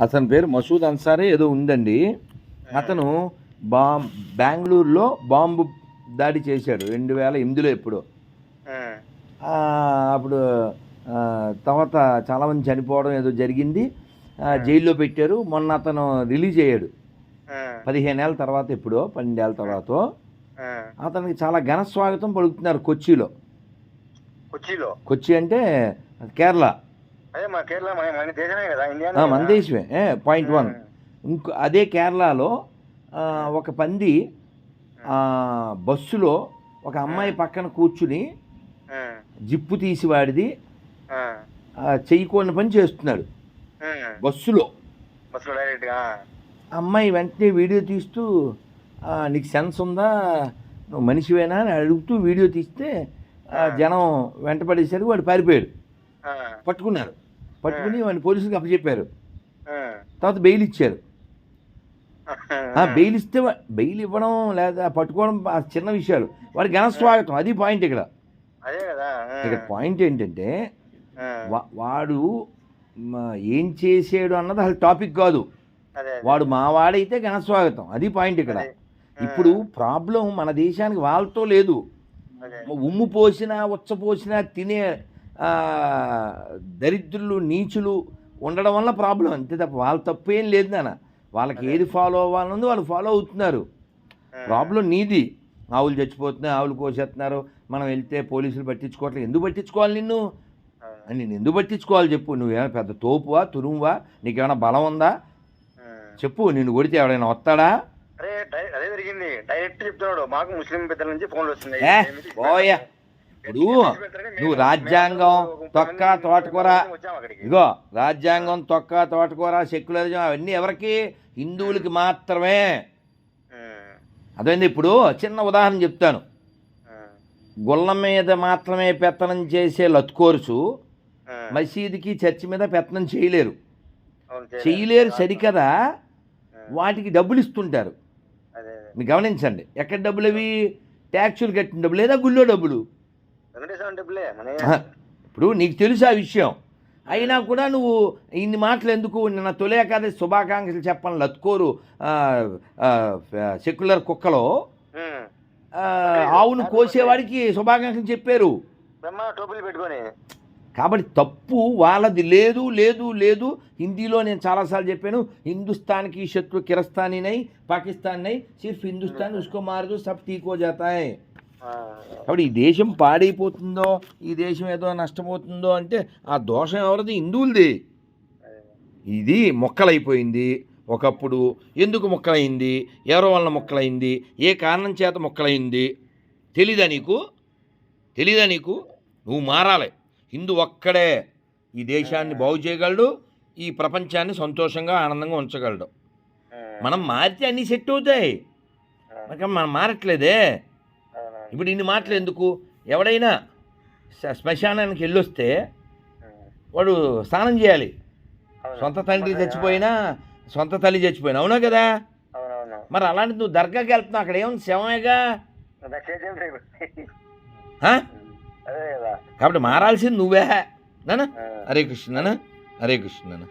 అతని పేరు మసూద్ అన్సారీ ఏదో ఉందండి. అతను బా బెంగళూరులో బాంబు దాడి చేశాడు రెండు వేల ఎనిమిదిలో ఎప్పుడో. అప్పుడు తర్వాత చాలామంది చనిపోవడం ఏదో జరిగింది. జైల్లో పెట్టారు. మొన్న అతను రిలీజ్ అయ్యాడు. పదిహేను ఏళ్ళ తర్వాత ఎప్పుడో పన్నెండేళ్ళ తర్వాత. అతనికి చాలా ఘన స్వాగతం పలుకుతున్నారు కొచ్చిలో. కొచ్చిలో? కొచ్చి అంటే కేరళ. మన దేశమే పాయింట్ వన్ ఇంకో అదే కేరళలో ఒక పంది బస్సులో ఒక అమ్మాయి పక్కన కూర్చుని జిప్పు తీసి వాడిది చెయ్యకూడని పని చేస్తున్నాడు. బస్సులో. అమ్మాయి వెంటనే వీడియో తీస్తూ "ఆ, నీకు సెన్స్ ఉందా? నువ్వు మనిషివేనా? అని అడుగుతూ వీడియో తీస్తే జనం వెంటపడేసరికి వాడు పారిపోయాడు. పట్టుకున్నారు. పట్టుకుని వాడిని పోలీసులకు అప్పచెప్పారు. తర్వాత బెయిల్ ఇచ్చారు. బెయిల్ ఇస్తే బెయిల్ ఇవ్వడం లేదా పట్టుకోవడం చిన్న విషయాలు. వాడి ఘన స్వాగతం. అది పాయింట్ ఇక్కడ. ఇక్కడ పాయింట్ ఏంటంటే వాడు ఏం చేసాడు అన్నది అసలు టాపిక్ కాదు. వాడు మా వాడైతే ఘన స్వాగతం. అది పాయింట్ ఇక్కడ. ఇప్పుడు ప్రాబ్లం మన దేశానికి వాళ్ళతో లేదు. ఉమ్ము పోసినా ఉచ్చ పోసినా తినే దరిద్రులు నీచులు ఉండడం వల్ల ప్రాబ్లం. అంతే తప్ప వాళ్ళ తప్పు ఏం లేదు నాన్న. వాళ్ళకి ఏది ఫాలో అవ్వాలనుంది వాళ్ళు ఫాలో అవుతున్నారు. ప్రాబ్లం నీది. ఆవులు చచ్చిపోతున్నాయి ఆవులు కోసేస్తున్నారు. మనం వెళ్తే పోలీసులు పట్టించుకోవట్లేదు ఎందుకు పట్టించుకోవాలి నిన్ను? నేను ఎందుకు పట్టించుకోవాలి చెప్పు. నువ్వేమైనా పెద్ద తోపువా తురుమువా? నీకేమైనా బలం ఉందా. చెప్పు. నిన్ను కొడితే ఎవడైనా వస్తాడా? అదే జరిగింది. డైరెక్ట్ చెప్తున్నాడు. మాకు ముస్లిం పెద్దల నుంచి ఫోన్లు వస్తున్నాయి. ఇప్పుడు నువ్వు రాజ్యాంగం, తొక్క, తోటకూర, ఇగో రాజ్యాంగం తొక్క తోటకూర సెక్యులరిజం అవన్నీ ఎవరికి? హిందువులకి మాత్రమే. అదేంది ఇప్పుడు చిన్న ఉదాహరణ చెప్తాను. గుళ్ళ మీద మాత్రమే పెత్తనం చేసే లత్కోర్సు. మసీదుకి చర్చి మీద పెత్తనం చేయలేరు. చేయలేరు. సరికదా? వాటికి డబ్బులు ఇస్తుంటారు. మీరు గమనించండి. ఎక్కడ డబ్బులు అవి? ట్యాక్సులు కట్టిన డబ్బులు లేదా గుళ్ళో డబ్బులు వెంకటేశ్వర డబ్బులే మన ఆహా. ఇప్పుడు నీకు తెలుసు ఆ విషయం. అయినా కూడా నువ్వు ఇన్ని మాటలు ఎందుకు నిన్న తొలి ఏకాదశి శుభాకాంక్షలు చెప్పని లత్కోరు సెక్యులర్ కుక్కలో ఆవును కోసేవాడికి శుభాకాంక్షలు చెప్పారు. కాబట్టి తప్పు వాళ్ళది లేదు లేదు లేదు. హిందీలో నేను చాలాసార్లు చెప్పాను హిందుస్థాన్కి శత్రు కిరస్థానీ నై పాకిస్తాన్ నై సిర్ఫ్ హిందుస్థాన్ ఉస్కో మారదు సబ్ ఠీక్ హో జాతా హై ఆ, కాబట్టి ఈ దేశం పాడైపోతుందో ఈ దేశం ఏదో నష్టపోతుందో అంటే ఆ దోషం ఎవరిది? హిందువులది. ఇది మొక్కలైపోయింది. ఒకప్పుడు ఎందుకు మొక్కలైంది? ఎవరి వలన మొక్కలైంది? ఏ కారణం చేత మొక్కలైంది? తెలీదా నీకు? తెలీదా నీకు? నువ్వు మారాలి. హిందూ ఒక్కడే ఈ దేశాన్ని బాగు చేయగలడు ఈ ప్రపంచాన్ని సంతోషంగా ఆనందంగా ఉంచగలడు. మనం మారితే అన్నీ సెట్ అవుతాయి. మనం మారట్లేదే. ఇప్పుడు ఇన్ని మాటలు ఎందుకు? ఎవడైనా శ్మశానానికి వెళ్ళొస్తే వాడు స్నానం చేయాలి. సొంత తండ్రి చచ్చిపోయినా సొంత తల్లి చచ్చిపోయినా అవునా కదా? మరి అలాంటి నువ్వు దర్గాకి వెళ్తున్నావు అక్కడ ఏముంది శవమేగా? కాబట్టి మారాల్సింది నువ్వే. నాన్న ఆ. హరే కృష్ణ నాన్న హరే కృష్ణ నాన్న